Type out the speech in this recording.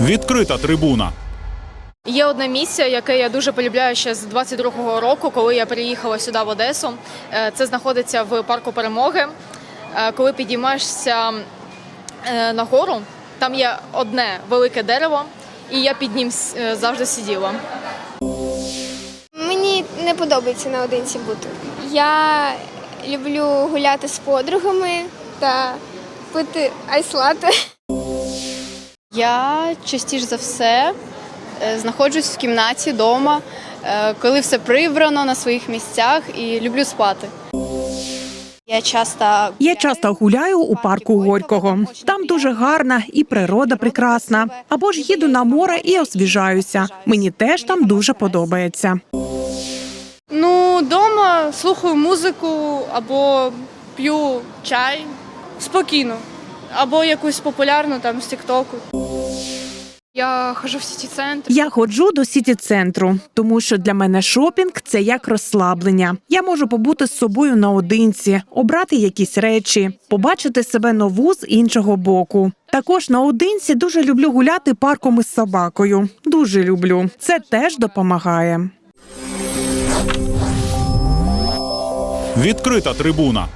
Відкрита трибуна. Є одне місце, яке я дуже полюбляю ще з 22-го року, коли я приїхала сюди в Одесу. Е, Це знаходиться в парку перемоги. Е, Коли підіймаєшся е, на гору, там є одне велике дерево, і я під ним завжди сиділа. Мені не подобається наодинці бути. Я люблю гуляти з подругами та пити айслати. Я частіше за все е, знаходжусь в кімнаті вдома, коли все прибрано на своїх місцях і люблю спати. Я часто Я часто гуляю у парку Горького. Там дуже гарна і природа прекрасна. Або ж їду на море і освіжаюся. Мені теж там дуже подобається. Ну, вдома слухаю музику або п'ю чай спокійно, або якусь популярну там з Тіктоку. Я хожу в сіті центр. Я ходжу до сіті центру, тому що для мене шопінг це як розслаблення. Я можу побути з собою наодинці, обрати якісь речі, побачити себе нову з іншого боку. Також наодинці дуже люблю гуляти парком із собакою. Дуже люблю. Це теж допомагає. Відкрита трибуна.